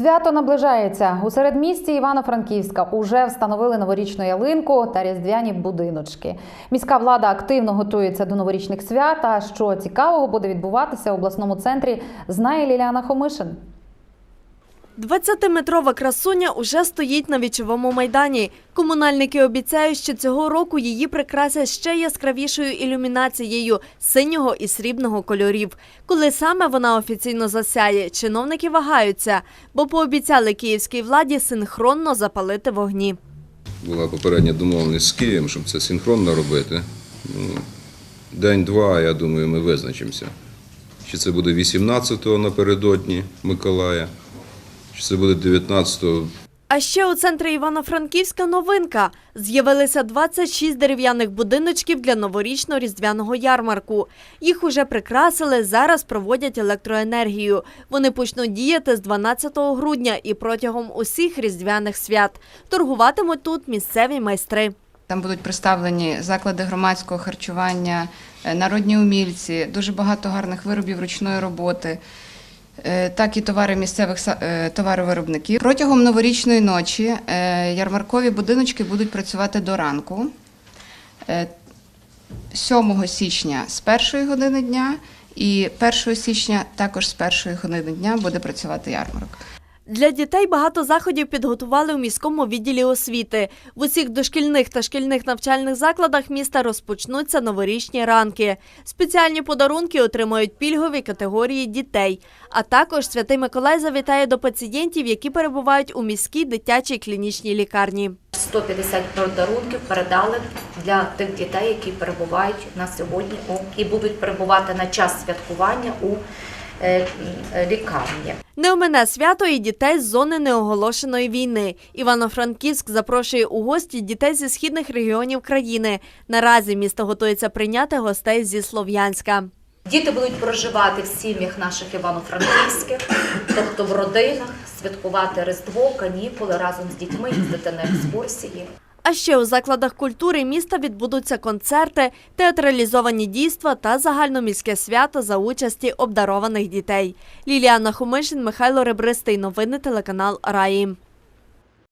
Свято наближається у середмісті Івано-Франківська. Уже встановили новорічну ялинку та різдвяні будиночки. Міська влада активно готується до новорічних свят. А що цікавого буде відбуватися в обласному центрі, знає Ліліана Хомишин. 20-метрова красуня уже стоїть на вічовому майдані. Комунальники обіцяють, що цього року її прикрасять ще яскравішою ілюмінацією синього і срібного кольорів. Коли саме вона офіційно засяє, чиновники вагаються, бо пообіцяли київській владі синхронно запалити вогні. Була попередня домовленість з Києвом, щоб це синхронно робити. Ну, День-два, я думаю, ми визначимося. Чи це буде 18-го напередодні Миколая, чи це буде 19-го. А ще у центрі Івано-Франківська новинка. З'явилися 26 дерев'яних будиночків для новорічно-різдвяного ярмарку. Їх уже прикрасили, зараз проводять електроенергію. Вони почнуть діяти з 12 грудня і протягом усіх різдвяних свят. Торгуватимуть тут місцеві майстри. Там будуть представлені заклади громадського харчування, е, народні умільці, дуже багато гарних виробів ручної роботи, так і товари місцевих е, товаровиробників. Протягом новорічної ночі е, ярмаркові будиночки будуть працювати до ранку. Е, 7 січня з першої години дня і 1 січня також з першої години дня буде працювати ярмарок. Для дітей багато заходів підготували у міському відділі освіти. В усіх дошкільних та шкільних навчальних закладах міста розпочнуться новорічні ранки. Спеціальні подарунки отримають пільгові категорії дітей. А також Святий Миколай завітає до пацієнтів, які перебувають у міській дитячій клінічній лікарні. 150 подарунків передали для тих дітей, які перебувають на сьогодні і будуть перебувати на час святкування у лікарні. Не омине свято і дітей з зони неоголошеної війни. Івано-Франківськ запрошує у гості дітей зі східних регіонів країни. Наразі місто готується прийняти гостей зі Слов'янська. Діти будуть проживати в сім'ях наших івано-франківських, тобто в родинах, святкувати Різдво, канікули разом з дітьми, їздити на екскурсії. А ще у закладах культури міста відбудуться концерти, театралізовані дійства та загальноміське свято за участі обдарованих дітей. Ліліана Хомишин, Михайло Ребристий. Новини телеканал Раї.